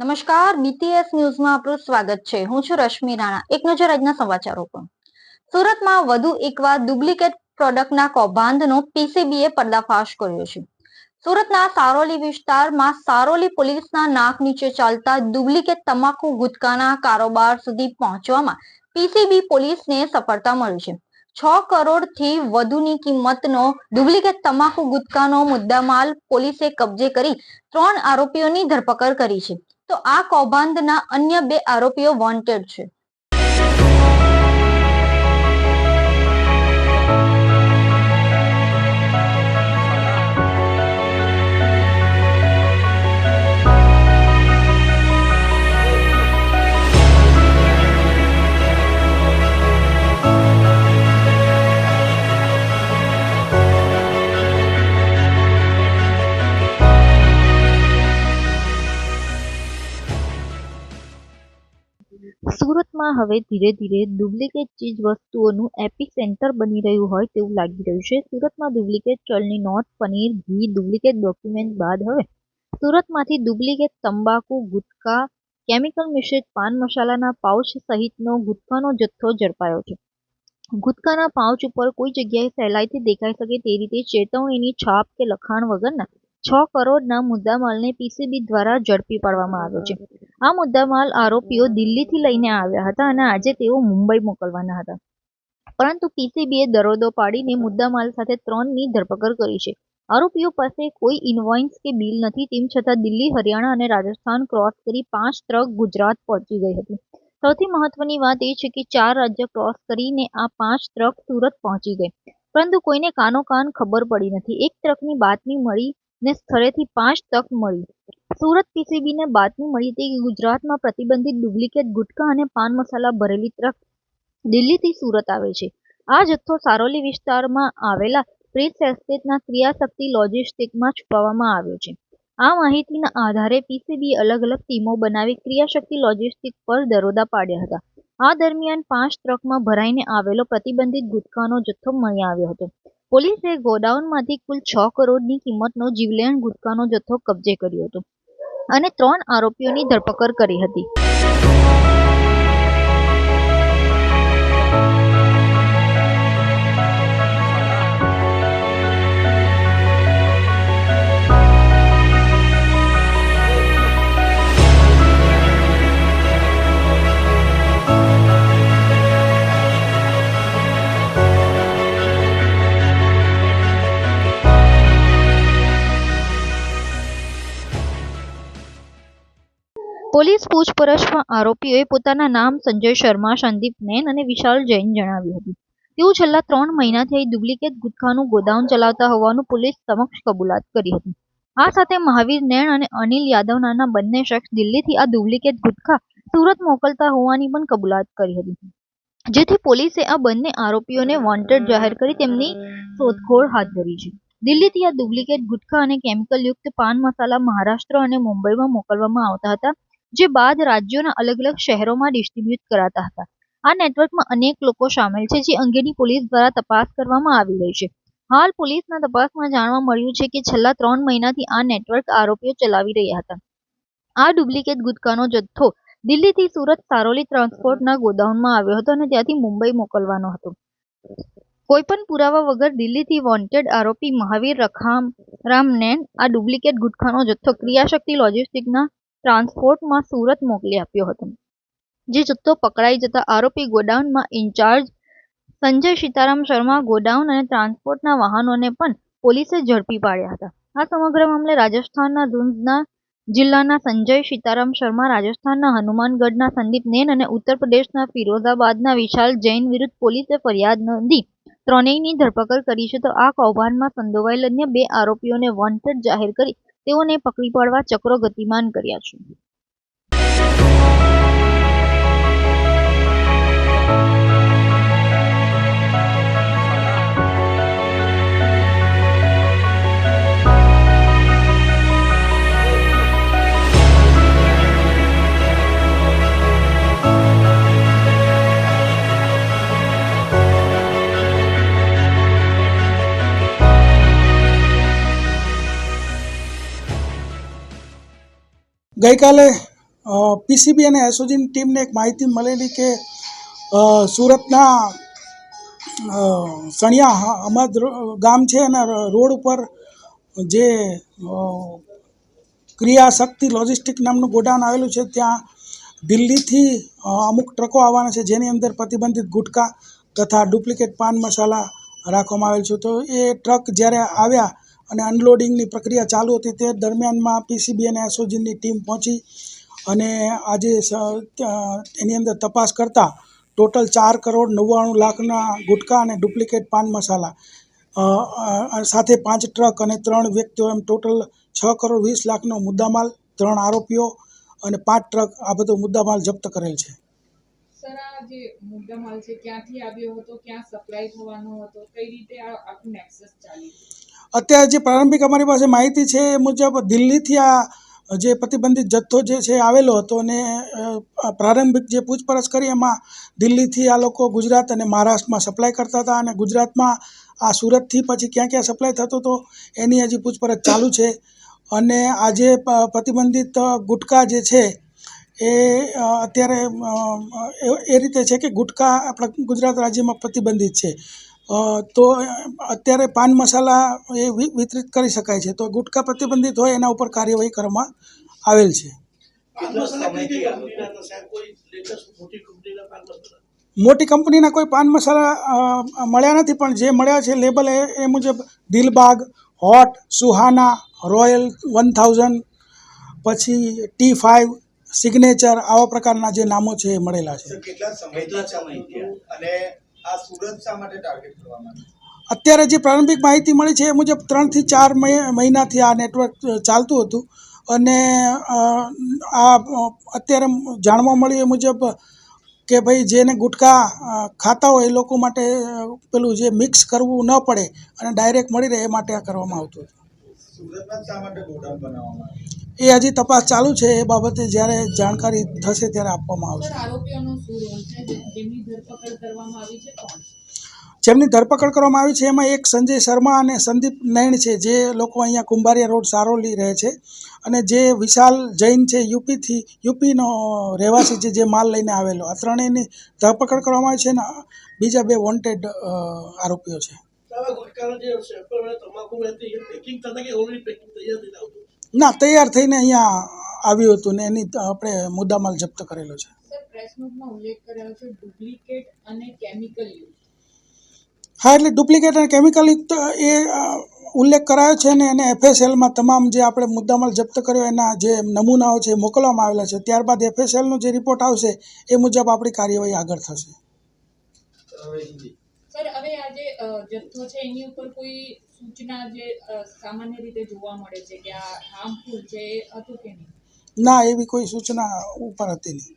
નમસ્કાર બીટીએસ ન્યૂઝમાં આપનું સ્વાગત છે. હું છું રશ્મિ રાણા. એક નજર આજના સમાચારો પર. સુરતમાં વધુ એકવાર ડુપ્લિકેટ પ્રોડક્ટના કૌભાંડનો પીસીબીએ પર્દાફાશ કર્યો છે. સુરતના સારોલી વિસ્તારમાં સારોલી પોલીસના નાક નીચે ચાલતા ડુપ્લિકેટ તમાકુ ગુટકાના કારોબાર સુધી પહોંચવામાં પીસીબી પોલીસને સફળતા મળી છે. છ કરોડથી વધુની કિંમતનો ડુપ્લિકેટ તમાકુ ગુટકાનો મુદ્દામાલ પોલીસે કબજે કરી ત્રણ આરોપીઓની ધરપકડ કરી છે. તો આ કૌભાંડના અન્ય બે આરોપીઓ વોન્ટેડ છે. સુરતમાં હવે ધીરે ધીરે ડુપ્લિકેટ ચીજ વસ્તુઓનું એપિક સેન્ટર બની રહ્યું હોય તેવું લાગી રહ્યું છે. સુરતમાં ડુપ્લિકેટ ચલની નોટ પનીર, ઘી, ડુપ્લિકેટ ડોક્યુમેન્ટ બાદ હવે સુરતમાંથી ડુપ્લિકેટ તંબાકુ ગુટકા કેમિકલ મિશ્રિત પાન મસાલાના પાઉચ સહિતનો ગુટકાનો જથ્થો ઝડપાયો છે. ગુટકાના પાઉચ ઉપર કોઈ જગ્યાએ સહેલાઈથી દેખાઈ શકે તે રીતે ચેતવણીની છાપ કે લખાણ વગરના છ કરોડના મુદ્દામાલને પીસીબી દ્વારા ઝડપી પાડવામાં આવ્યો છે. આ મુદ્દામાલ આરોપીઓ દિલ્હીથી લઈને આવ્યા હતા અને આજે તેઓ મુંબઈ મોકલવાના હતા. પરંતુ પીસીબીએ દરોડો પાડીને મુદ્દામાલ સાથે ત્રણની ધરપકડ કરી છે. આરોપીઓ પાસે કોઈ ઇનવોઇસ કે બિલ નથી, તેમ છતાં દિલ્હી, હરિયાણા અને રાજસ્થાન ક્રોસ કરી પાંચ ટ્રક ગુજરાત પહોંચી ગઈ હતી. સૌથી મહત્વની વાત એ છે કે ચાર રાજ્ય ક્રોસ કરીને આ પાંચ ટ્રક સુરત પહોંચી ગઈ. પરંતુ કોઈને કાનો કાન ખબર પડી નથી. એક ટ્રકની બાતમી મળી ને સ્થળેથી પાંચ તક મળી. સુરત પીસીબીને બાતમી મળી હતી કે ગુજરાતમાં પ્રતિબંધિત ડુપ્લિકેટ ગુટકા અને પાન મસાલા ભરેલી ટ્રક દિલ્હીથી સુરત આવે છે. આ જથ્થો સારોલી વિસ્તારમાં આવેલા પ્રિન્સ એસ્ટેટના ક્રિયાશક્તિ લોજિસ્ટિકમાં છુપાવવામાં આવ્યો છે. આ માહિતીના આધારે પીસીબી અલગ અલગ ટીમો બનાવી ક્રિયાશક્તિ લોજિસ્ટિક પર દરોડા પાડ્યા હતા. આ દરમિયાન પાંચ ટ્રકમાં ભરાઈને આવેલો પ્રતિબંધિત ગુટકાનો જથ્થો મળી આવ્યો હતો. પોલીસે ગોડાઉનમાંથી કુલ છ કરોડની કિંમતનો જીવલેણ ગુટકાનો જથ્થો કબજે કર્યો હતો અને ત્રણ આરોપીઓની ધરપકડ કરી હતી. પોલીસ પૂછપરછમાં આરોપીઓએ પોતાના નામ સંજય શર્મા, સંદીપ નૈન અને વિશાલ જૈન જણાવ્યું હતું. તેઓ છેલ્લા ત્રણ મહિનાથી અહીં ડુપ્લિકેટ ગુટખાનું ગોદાઉન ચલાવતા હોવાનું પોલીસ સમક્ષ કબૂલાત કરી હતી. આ સાથે મહાવીર નૈણ અને અનિલ યાદવ નાના બંને શખ્સ દિલ્હીથી આ ડુપ્લિકેટ ગુટખા સુરત મોકલતા હોવાની પણ કબૂલાત કરી હતી. જેથી પોલીસે આ બંને આરોપીઓને વોન્ટેડ જાહેર કરી તેમની શોધખોળ હાથ ધરી છે. દિલ્હીથી આ ડુપ્લિકેટ ગુટખા અને કેમિકલયુક્ત પાન મસાલા મહારાષ્ટ્ર અને મુંબઈમાં મોકલવામાં આવતા હતા. જે બાદ રાજ્યોના અલગ અલગ શહેરોમાં ડિસ્ટ્રીબ્યુટ કરાતા હતા. આ નેટવર્કમાં અનેક લોકો સામેલ છે, જે અંગેની પોલીસ દ્વારા તપાસ કરવામાં આવી રહી છે. હાલ પોલીસના તપાસમાં જાણવા મળ્યું છે કે છેલ્લા ત્રણ મહિનાથી આ નેટવર્ક આરોપીઓ ચલાવી રહ્યા હતા. આ ડુપ્લિકેટ ગુટકાનો જથ્થો દિલ્હીથી સુરત સારોલી ટ્રાન્સપોર્ટના ગોડાઉનમાં આવ્યો હતો અને ત્યાંથી મુંબઈ મોકલવાનો હતો. કોઈપણ પુરાવા વગર દિલ્હીથી વોન્ટેડ આરોપી મહાવીર રખામ રામને આ ડુપ્લિકેટ ગુટખાનો જથ્થો ક્રિયાશક્તિ લોજિસ્ટિકના ટ્રાન્સપોર્ટમાં સુરત મોકલી આપ્યો હતો. જે જથ્થો પકડાઈ જતા આરોપી ગોડાઉનમાં ઇન્ચાર્જ સંજય સીતારામ શર્મા ગોડાઉન અને ટ્રાન્સપોર્ટના વાહનોને પણ પોલીસે ઝડપી પાડ્યા હતા. આ સમગ્ર મામલે રાજસ્થાનના ધુંધના જિલ્લાના સંજય સીતારામ શર્મા, રાજસ્થાનના હનુમાનગઢના સંદીપ નેન અને ઉત્તર પ્રદેશના ફિરોઝાબાદના વિશાલ જૈન વિરુદ્ધ પોલીસે ફરિયાદ નોંધી ત્રણેયની ધરપકડ કરી છે. તો આ કૌભાંડમાં સંડોવાયેલ અન્ય બે આરોપીઓને વોન્ટેડ જાહેર કરી તેઓને પકડી પાડવા ચક્રો ગતિમાન કર્યા છે. ગઈકાલે પીસીબી અને એસઓજીની ટીમને એક માહિતી મળેલી કે સુરતના સણિયા અમદ ગામ છે અને રોડ ઉપર જે ક્રિયાશક્તિ ક્રિયા શક્તિ લોજિસ્ટિક નામનું ગોડાઉન આવેલું છે, ત્યાં દિલ્હીથી અમુક ટ્રકો આવવાના છે, જેની અંદર પ્રતિબંધિત ગુટકા તથા ડુપ્લિકેટ પાન મસાલા રાખવામાં આવેલ છે. તો એ ટ્રક જ્યારે આવ્યા અને અનલોડિંગની પ્રક્રિયા ચાલુ હતી તે દરમિયાનમાં પીસીબી અને એસઓજીની ટીમ પહોંચી અને આજે એની અંદર તપાસ કરતાં ટોટલ ચાર કરોડ નવ્વાણું લાખના ગુટકા અને ડુપ્લિકેટ પાન મસાલા. સાથે પાંચ ટ્રક અને ત્રણ વ્યક્તિઓ એમ ટોટલ છ કરોડ વીસ લાખનો મુદ્દામાલ, ત્રણ આરોપીઓ અને પાંચ ટ્રક આ બધો મુદ્દામાલ જપ્ત કરેલ છે. સર, આ જે મુદ્દામાલ છે, ક્યાંથી આવ્યો હતો, ક્યાં સપ્લાય થવાનો હતો, કઈ રીતે આ આખું નેક્સસ ચાલ્યું અત્યારે જે પ્રારંભિક અમારી પાસે માહિતી છે એ મુજબ દિલ્હીથી આ જે પ્રતિબંધિત જથ્થો જે છે આવેલો હતો અને પ્રારંભિક જે પૂછપરછ કરી એમાં દિલ્હીથી આ લોકો ગુજરાત અને મહારાષ્ટ્રમાં સપ્લાય કરતા હતા અને ગુજરાતમાં આ સુરતથી પછી ક્યાં ક્યાં સપ્લાય થતો હતો એની હજી પૂછપરછ ચાલુ છે. અને આજે પ્રતિબંધિત ગુટકા જે છે એ અત્યારે એ- રીતે છે કે ગુટકા આપણા ગુજરાત રાજ્યમાં પ્રતિબંધિત છે. તો અત્યારે પાન મસાલા એ વિ- વિતરિત કરી શકાય છે. તો ગુટકા પ્રતિબંધિત હોય એના ઉપર કાર્યવાહી કરવામાં આવેલ છે. મોટી કંપનીના કોઈ પાન મસાલા મળ્યા નથી પણ જે મળ્યા છે લેબલ એ એ મુજબ Dilbagh hot Suhana royal one thousand પછી ટી ફાઇવ સિગ્નેચર આવા પ્રકારના જે નામો છે એ મળેલા છે. આ સુરત શા માટે ટાર્ગેટ કરવામાં અત્યારે જે પ્રારંભિક માહિતી મળી છે એ મુજબ ત્રણથી ચાર મહિનાથી આ નેટવર્ક ચાલતું હતું. અને આ અત્યારે જાણવા મળ્યું એ મુજબ કે ભાઈ જેને ગુટખા ખાતા હોય એ લોકો માટે પેલું જે મિક્સ કરવું ન પડે અને ડાયરેક્ટ મળી રહે એ માટે આ કરવામાં આવતું હતું. એ હજી તપાસ ચાલુ છે એ બાબતે જ્યારે જાણકારી થશે ત્યારે આપવામાં આવશે. સર આરોપીઓનો શું રોલ છે? જે- જેમની ધરપકડ કરવામાં આવી છે કોણ? જેમની ધરપકડ કરવામાં આવી છે એમાં એક સંજય શર્મા અને સંદીપ નૈણ છે જે લોકો અહીંયા કુંભારિયા રોડ સારોલી રહે છે. અને જે વિશાલ જૈન છે યુપીથી યુપીનો રહેવાસી છે જે માલ લઈને આવેલો. આ ત્રણેયની ધરપકડ કરવામાં આવી છે અને બીજા બે વોન્ટેડ આરોપીઓ છે. તમાકુ પેકિંગ પેકિંગ તૈયાર ના તૈયાર થઈને અહીંયા આવ્યું હતું ને એની આપણે મુદ્દામાલ જપ્ત કરેલો છે. સર પ્રેસ નોટમાં ઉલ્લેખ કરાયો છે ડુપ્લિકેટ અને કેમિકલ યુઝ હા એટલે ડુપ્લિકેટ અને કેમિકલ યુક્ત એ ઉલ્લેખ કરાયો છે ને એને એફએસએલમાં તમામ જે આપણે મુદ્દામાલ જપ્ત કર્યો એના જે નમૂનાઓ છે એ મોકલવામાં આવેલા છે. ત્યારબાદ એફએસએલનો જે રિપોર્ટ આવશે એ મુજબ આપણી કાર્યવાહી આગળ થશે. સર હવે આ જે જથ્થો છે, એની ઉપર કોઈ સૂચના જે સામાન્ય રીતે જોવા મળે છે કે આ હાર્મફુલ છે હતું કે નહીં? ના, એવી કોઈ સૂચના ઉપર હતી નહીં.